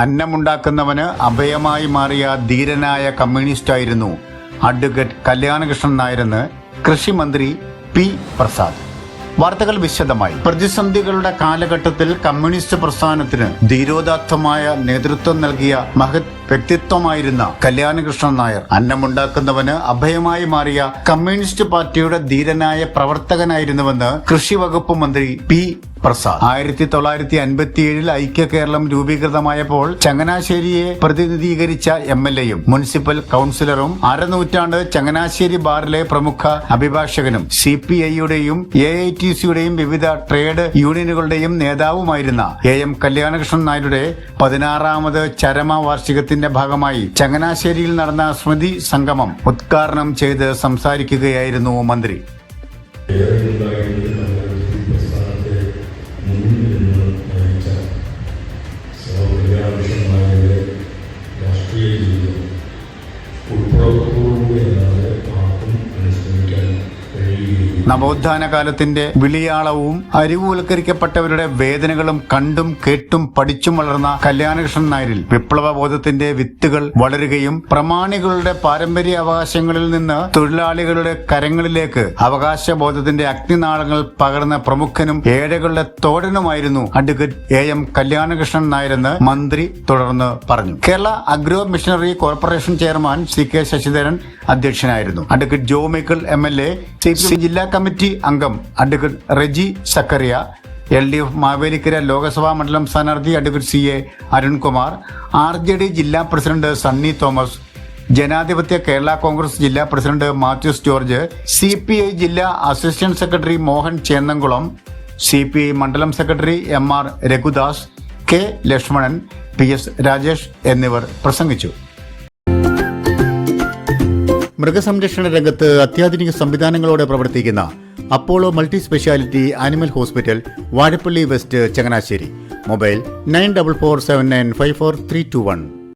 അന്നമുണ്ടാക്കുന്നവന് അഭയമായി മാറിയ ധീരനായ കമ്മ്യൂണിസ്റ്റ് ആയിരുന്നു അഡ്വക്കേറ്റ് കല്യാണകൃഷ്ണൻ നായരെന്ന് കൃഷിമന്ത്രി പി പ്രസാദ്. വാർത്തകൾ വിശദമായി. പ്രതിസന്ധികളുടെ കാലഘട്ടത്തിൽ കമ്മ്യൂണിസ്റ്റ് പ്രസ്ഥാനത്തിന് ധീരോദാത്തമായ നേതൃത്വം നൽകിയ മഹത് വ്യക്തിത്വമായിരുന്ന കല്യാണകൃഷ്ണൻ നായർ അന്നമുണ്ടാക്കുന്നവന് അഭയമായി മാറിയ കമ്മ്യൂണിസ്റ്റ് പാർട്ടിയുടെ ധീരനായ പ്രവർത്തകനായിരുന്നുവെന്ന് കൃഷി വകുപ്പ് മന്ത്രി പി പ്രസാദ്. ആയിരത്തി തൊള്ളായിരത്തി അൻപത്തിയേഴിൽ ഐക്യ കേരളം രൂപീകൃതമായപ്പോൾ ചങ്ങനാശ്ശേരിയെ പ്രതിനിധീകരിച്ച എം എൽ എയും മുനിസിപ്പൽ കൗൺസിലറും അരനൂറ്റാണ്ട് ചങ്ങനാശ്ശേരി ബാറിലെ പ്രമുഖ അഭിഭാഷകനും സി പി ഐയുടെയും എ ഐ ടി സിയുടെയും വിവിധ ട്രേഡ് യൂണിയനുകളുടെയും നേതാവുമായിരുന്ന എ എം കല്യാണകൃഷ്ണൻ നായരുടെ പതിനാറാമത് ചരമ വാർഷികത്തിന്റെ ഭാഗമായി ചങ്ങനാശ്ശേരിയിൽ നടന്ന സ്മൃതി സംഗമം ഉദ്ഘാടനം ചെയ്ത് സംസാരിക്കുകയായിരുന്നു മന്ത്രി. Yeah. നവോത്ഥാന കാലത്തിന്റെ വിളിയാളവും അരിവുവൽക്കരിക്കപ്പെട്ടവരുടെ വേദനകളും കണ്ടും കേട്ടും പഠിച്ചും വളർന്ന കല്യാണകൃഷ്ണൻ നായരിൽ വിപ്ലവ ബോധത്തിന്റെ വിത്തുകൾ വളരുകയും പ്രമാണികളുടെ പാരമ്പര്യ അവകാശങ്ങളിൽ നിന്ന് തൊഴിലാളികളുടെ കരങ്ങളിലേക്ക് അവകാശ ബോധത്തിന്റെ അഗ്നിനാളങ്ങൾ പകർന്ന പ്രമുഖനും ഏഴകളുടെ തോഴനുമായിരുന്നു അഡ്വക്കേറ്റ് എ എം കല്യാണകൃഷ്ണൻ നായരെന്ന് മന്ത്രി തുടർന്ന് പറഞ്ഞു. Kerala agro machinery corporation chairman C K Sasidharan അധ്യക്ഷനായിരുന്നു. Advocate Jo Michael M L M ജില്ലാ കമ്മിറ്റി അംഗം advocate Reji Zachariah L D F Mavelikara Lok Sabha മണ്ഡലം സ്ഥാനാർത്ഥി advocate C A Arunkumar R J D ജില്ലാ president Sunny Thomas ജനാധിപത്യ കേരള കോൺഗ്രസ് ജില്ലാ president Mathews George C P I ജില്ലാ assistant secretary Mohan Chennamkulam C P I മണ്ഡലം secretary M R Raghudas K Lakshmanan P S Rajesh എന്നിവർ പ്രസംഗിച്ചു. മൃഗസംരക്ഷണ രംഗത്ത് അത്യാധുനിക സംവിധാനങ്ങളോടെ പ്രവർത്തിക്കുന്ന Apollo multi speciality animal hospital Vazhappally west Changanassery. Mobile nine double four seven nine five four three two one.